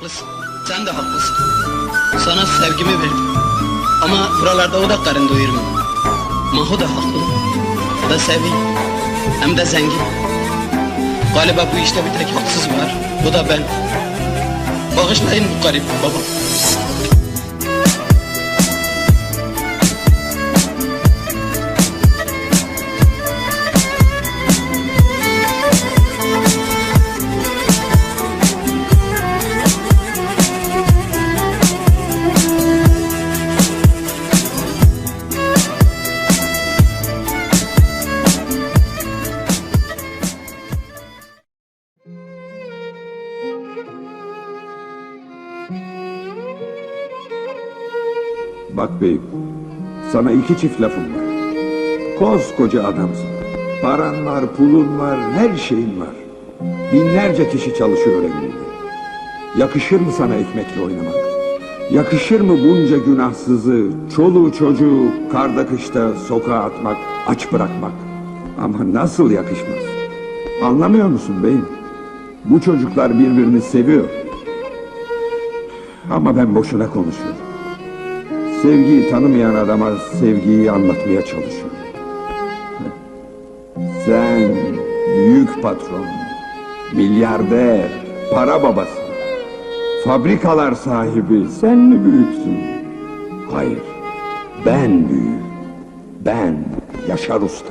Haklısın. Sen de haklısın. Sana sevgimi verdim. Ama buralarda o da karın doyurmuyor. Maho da haklı. Da seviyor. Hem de zengin. Galiba bu işte bir tek haksız var. Bu da ben. Bağışlayın bu garip baba. Bak beyim, sana iki çift lafım var. Koskoca adamsın. Paran var, pulun var, her şeyin var. Binlerce kişi çalışıyor evinde. Yakışır mı sana ekmekle oynamak? Yakışır mı bunca günahsızı, çoluğu çocuğu karda kışta sokağa atmak, aç bırakmak? Ama nasıl yakışmaz? Anlamıyor musun beyim? Bu çocuklar birbirini seviyor. Ama ben boşuna konuşuyorum. Sevgiyi tanımayan adama sevgiyi anlatmaya çalışıyorum. Sen büyük patron, milyarder, para babası, fabrikalar sahibi sen mi büyüksün? Hayır, ben büyüğüm. Ben Yaşar Usta.